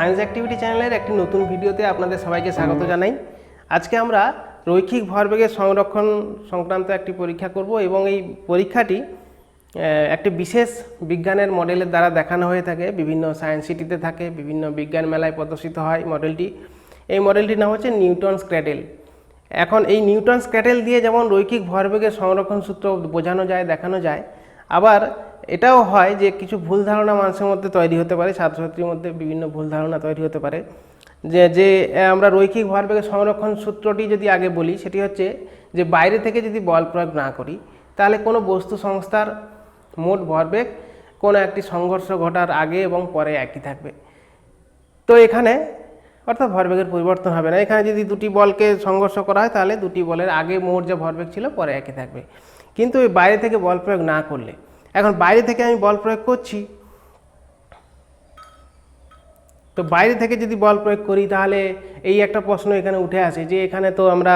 Science activity চ্যানেলের একটি নতুন ভিডিওতে আপনাদের সবাইকে স্বাগত জানাই। আজকে আমরা রৈখিক ভরবেগের সংরক্ষণ সংক্রান্ত একটি পরীক্ষা করব এবং এই পরীক্ষাটি একটি বিশেষ বিজ্ঞানের মডেলের দ্বারা দেখানো হয়ে থাকে। বিভিন্ন সায়েন্স সিটিতে থাকে বিভিন্ন বিজ্ঞান মেলায় প্রদর্শিত হয় মডেলটি। এই মডেলটির নাম হচ্ছে নিউটন স্ক্র্যাডেল এখন এই নিউটন স্ক্র্যাডেল দিয়ে যেমন রৈখিক ভরবেগের সংরক্ষণ সূত্র বোঝানো যায় দেখানো যায় আবার এটাও হয় যে কিছু ভুল ধারণা মানুষের মধ্যে তৈরি হতে পারে, ছাত্রছাত্রীর মধ্যে বিভিন্ন ভুল ধারণা তৈরি হতে পারে। যে যে আমরা রৈখিক ভরবেগের সংরক্ষণ সূত্রটি যদি আগে বলি, সেটি হচ্ছে যে, বাইরে থেকে যদি বল প্রয়োগ না করি, তাহলে কোনো বস্তু সংস্থার মোট ভরবেগ কোনো একটি সংঘর্ষ ঘটার আগে এবং পরে একই থাকবে। তো এখানে অর্থাৎ ভরবেগের পরিবর্তন হবে না। এখানে যদি দুটি বলকে সংঘর্ষ করা হয়, তাহলে দুটি বলের আগে মোট যে ভরবেগ ছিল, পরে একই থাকবে। কিন্তু বাইরে থেকে বল প্রয়োগ না করলে এখন বাইরে থেকে আমি বল প্রয়োগ করছি। তো বাইরে থেকে যদি বল প্রয়োগ করি, তাহলে এই একটা প্রশ্ন এখানে উঠে আসে যে এখানে তো আমরা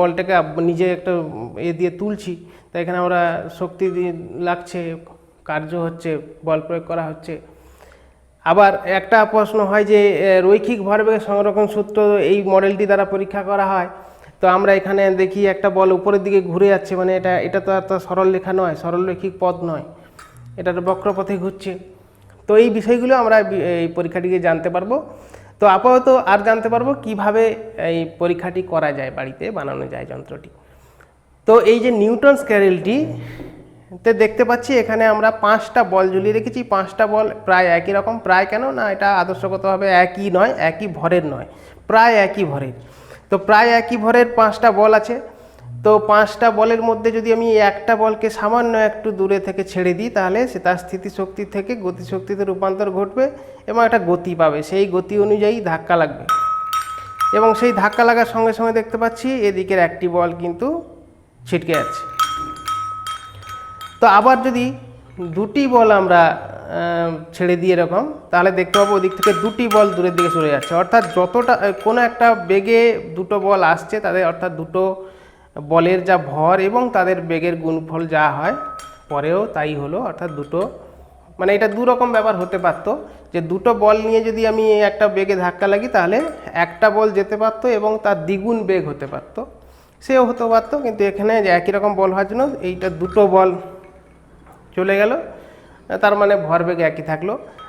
বলটাকে নিজে একটা এ দিয়ে তুলছি, তো এখানে আমরা শক্তি লাগছে, কার্য হচ্ছে, বল প্রয়োগ করা হচ্ছে। আবার একটা প্রশ্ন হয় যে রৈখিক ভরবেগের সংরক্ষণ সূত্র এই মডেলটি দ্বারা পরীক্ষা করা হয়। তো আমরা এখানে দেখি একটা বল উপরের দিকে ঘুরে যাচ্ছে মানে এটা এটা তো একটা সরল রেখা নয়, সরল রৈখিক পথ নয় এটা তো বক্রপথে ঘুরছে। তো এই বিষয়গুলো আমরা এই পরীক্ষাটিকে জানতে পারব। তো আপাতত আর জানতে পারব কীভাবে এই পরীক্ষাটি করা যায়, বাড়িতে বানানো যায় যন্ত্রটি। তো এই যে নিউটন স্ক্যারেলটি তে দেখতে পাচ্ছি এখানে আমরা পাঁচটা বল ঝুলিয়ে রেখেছি। পাঁচটা বল প্রায় একই রকম, প্রায় কেন না, এটা আদর্শগতভাবে একই নয়, একই ভরের নয়, প্রায় একই ভরের। তো প্রায় একই ভরের পাঁচটা বল আছে। তো পাঁচটা বলের মধ্যে যদি আমি একটা বলকে সামান্য একটু দূরে থেকে ছেড়ে দিই, তাহলে সে তার স্থিতিশক্তি থেকে গতিশক্তিতে রূপান্তর ঘটবে এবং একটা গতি পাবে। সেই গতি অনুযায়ী ধাক্কা লাগবে। এবং সেই ধাক্কা লাগার সঙ্গে সঙ্গে দেখতে পাচ্ছি এদিকের একটি বল কিন্তু ছিটকে যাচ্ছে। তো আবার যদি দুটি বল আমরা ছেড়ে দিয়ে এরকম, তাহলে দেখতে পাবো ওদিক থেকে দুটি বল দূরের দিকে সরে যাচ্ছে। অর্থাৎ যতটা কোনো একটা বেগে দুটো বল আসছে, তাদের অর্থাৎ দুটো বলের যা ভর এবং তাদের বেগের গুণফল যা হয়, পরেও তাই হলো। অর্থাৎ দুটো মানে এটা দু রকম ব্যাপার হতে পারতো, যে দুটো বল নিয়ে যদি আমি একটা বেগে ধাক্কা লাগি, তাহলে একটা বল যেতে পারতো এবং তার দ্বিগুণ বেগ হতে পারতো। সেও হতে পারতো, কিন্তু এখানে যে একই রকম বল হওয়ার জন্য এইটা দুটো বল চলে গেল। তার মানে ভরবেগ একই থাকল।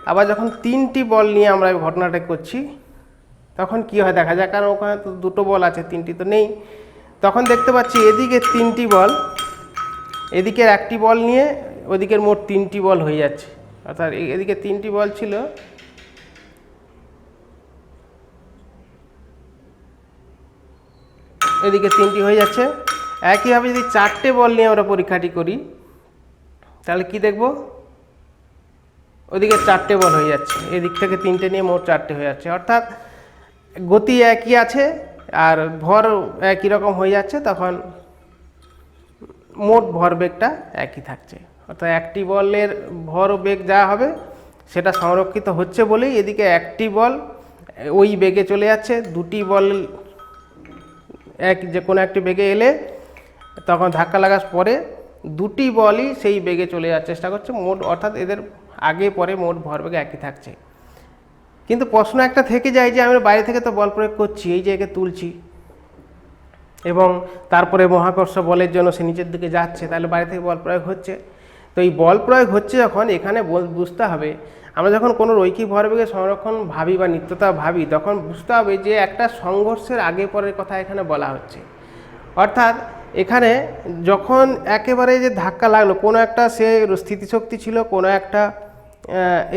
আবার যখন তিনটি বল নিয়ে আমরা ঘটনাটা করছি, তখন কি হয় দেখা যায় কারণ ওখানে তো দুটো বল আছে, তিনটি তো নেই। তখন দেখতে পাচ্ছি এদিকে তিনটি বল, এদিকের একটি বল নিয়ে ওদিকের মোট তিনটি বল হয়ে যাচ্ছে। অর্থাৎ এদিকে তিনটি বল ছিল, এদিকে তিনটি হয়ে যাচ্ছে। একইভাবে যদি চারটে বল নিয়ে আমরা পরীক্ষাটি করি, তাহলে কি দেখব? ওদিকে চারটে বল হয়ে যাচ্ছে। এদিক থেকে তিনটে নিয়ে মোট চারটে হয়ে যাচ্ছে। অর্থাৎ গতি একই আছে আর ভর একই রকম হয়ে যাচ্ছে, তখন মোট ভরবেগটা একই থাকছে। অর্থাৎ একটি বলের ভর বেগ যা হবে সেটা সংরক্ষিত হচ্ছে বলেই এদিকে একটি বল ওই বেগে চলে যাচ্ছে। দুটি বল এক যে কোনো একটি বেগে এলে তখন ধাক্কা লাগার পরে দুটি বলই সেই বেগে চলে যাওয়ার চেষ্টা করছে। মোট অর্থাৎ এদের আগে, পরে মোট ভরবেগ একই থাকছে। কিন্তু প্রশ্ন একটা থেকে যায় যে, আমরা বাইরে থেকে তো বল প্রয়োগ করছি, এই জায়গায় তুলছি। এবং তারপরে মহাকর্ষ বলের জন্য সে নিচের দিকে যাচ্ছে, তাহলে বাইরে থেকে বল প্রয়োগ হচ্ছে। তো এই বল প্রয়োগ হচ্ছে যখন এখানে বুঝতে হবে, আমরা যখন কোনো রৈখিক ভরবেগে সংরক্ষণ ভাবি বা নিত্যতা ভাবি, তখন বুঝতে হবে যে একটা সংঘর্ষের আগে, পরের কথা এখানে বলা হচ্ছে। অর্থাৎ এখানে যখন একেবারে যে ধাক্কা লাগল, কোনো একটা সে স্থিতিশক্তি ছিল, কোনো একটা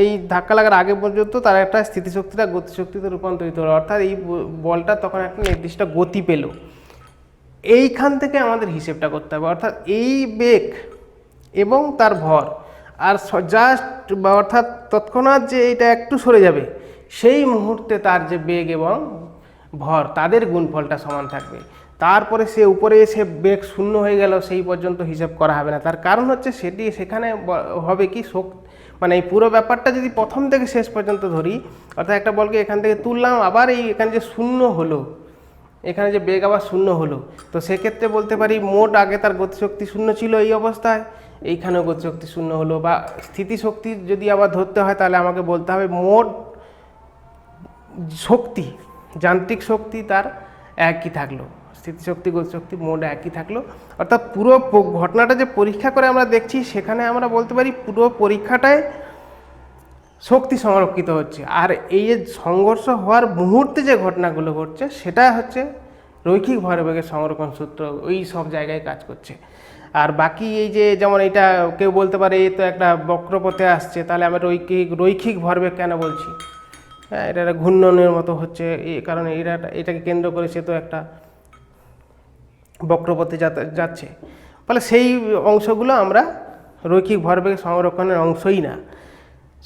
এই ধাক্কা লাগার আগে পর্যন্ত তার একটা স্থিতিশক্তিটা গতিশক্তিতে রূপান্তরিত হলো। অর্থাৎ এই বলটা তখন একটা নির্দিষ্ট গতি পেল। এইখান থেকে আমাদের হিসেবটা করতে হবে। অর্থাৎ এই বেগ এবং তার ভর আর জাস্ট বা অর্থাৎ তৎক্ষণাৎ যে এটা একটু সরে যাবে, সেই মুহূর্তে তার যে বেগ এবং ভর, তাদের গুণফলটা সমান থাকবে। তারপরে সে উপরে এসে বেগ শূন্য হয়ে গেল, সেই পর্যন্ত হিসাব করা হবে না। তার কারণ হচ্ছে সেটি সেখানে হবে কি শোক মানে এই পুরো ব্যাপারটা যদি প্রথম থেকে শেষ পর্যন্ত ধরি, অর্থাৎ একটা বলকে এখান থেকে তুললাম, আবার এই এখানে যে শূন্য হলো, এখানে যে বেগ আবার শূন্য হলো, তো সেক্ষেত্রে বলতে পারি মোট আগে তার গতিশক্তি শূন্য ছিল এই অবস্থায়, এইখানেও গতিশক্তি শূন্য হলো, বা স্থিতিশক্তি যদি আবার ধরতে হয় তাহলে আমাকে বলতে হবে মোট শক্তি, যান্ত্রিক শক্তি তার একই থাকল। স্থিতিশক্তি গতিশক্তি মোড একই থাকল। অর্থাৎ পুরো ঘটনাটা যে পরীক্ষা করে আমরা দেখছি, সেখানে আমরা বলতে পারি পুরো পরীক্ষাটায় শক্তি সংরক্ষিত হচ্ছে। আর এই যে সংঘর্ষ হওয়ার মুহূর্তে যে ঘটনাগুলো ঘটছে, সেটা হচ্ছে রৈখিক ভরবেগের সংরক্ষণ সূত্র, ওই সব জায়গায় কাজ করছে। আর বাকি এই যে যেমন এটা কেউ বলতে পারে, এই তো একটা বক্রপথে আসছে, তাহলে আমরা রৈখিক রৈখিক ভরবেগ কেন বলছি? হ্যাঁ এটা একটা ঘূর্ণনের মতো হচ্ছে এই কারণে এটা এটাকে কেন্দ্র করে সে তো একটা বক্রপথে যাচ্ছে। ফলে সেই অংশগুলো আমরা রৈখিক ভরবেগ সংরক্ষণের অংশই না।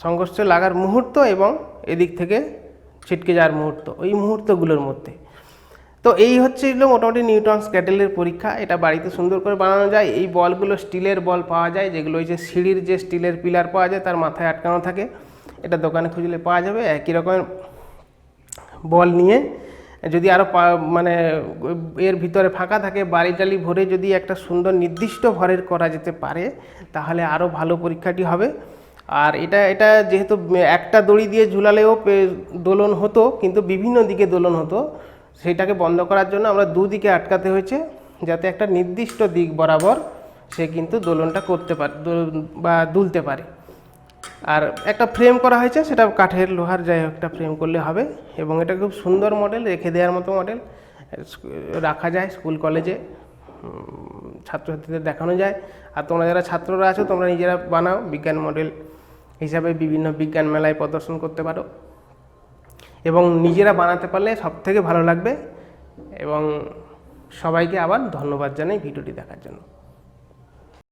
সংঘর্ষ লাগার মুহূর্ত এবং এদিক থেকে ছিটকে যাওয়ার মুহূর্ত, ওই মুহূর্তগুলোর মধ্যে। তো এই হচ্ছে মোটামুটি নিউটন স্ক্যাটেলের পরীক্ষা। এটা বাড়িতে সুন্দর করে বানানো যায়। এই বলগুলো স্টিলের বল পাওয়া যায়, যেগুলো ওই যে সিঁড়ির যে স্টিলের পিলার পাওয়া যায়, তার মাথায় আটকানো থাকে। এটা দোকানে খুঁজলে পাওয়া যাবে। একই রকমের বল নিয়ে যদি আরও মানে এর ভিতরে ফাঁকা থাকে বাড়ি টালি ভরে যদি একটা সুন্দর নির্দিষ্ট ভরের করা যেতে পারে, তাহলে আরও ভালো পরীক্ষাটি হবে। আর এটা এটা যেহেতু একটা দড়ি দিয়ে ঝুলালেও দোলন হতো, কিন্তু বিভিন্ন দিকে দোলন হতো সেটাকে বন্ধ করার জন্য আমরা দুদিকে আটকাতে হয়েছে, যাতে একটা নির্দিষ্ট দিক বরাবর সে কিন্তু দোলনটা করতে পারে বা দুলতে পারে। আর একটা ফ্রেম করা হয়েছে, সেটা কাঠের লোহার যাই হোক একটা ফ্রেম করলে হবে এবং এটা খুব সুন্দর মডেল রেখে দেওয়ার মতো মডেল রাখা যায় স্কুল কলেজে ছাত্রছাত্রীদের দেখানো যায়। আর তোমরা যারা ছাত্ররা আছো, তোমরা নিজেরা বানাও। বিজ্ঞান মডেল হিসাবে বিভিন্ন বিজ্ঞান মেলায় প্রদর্শন করতে পারো। এবং নিজেরা বানাতে পারলে সব থেকে ভালো লাগবে। এবং সবাইকে আবার ধন্যবাদ জানাই ভিডিওটি দেখার জন্য।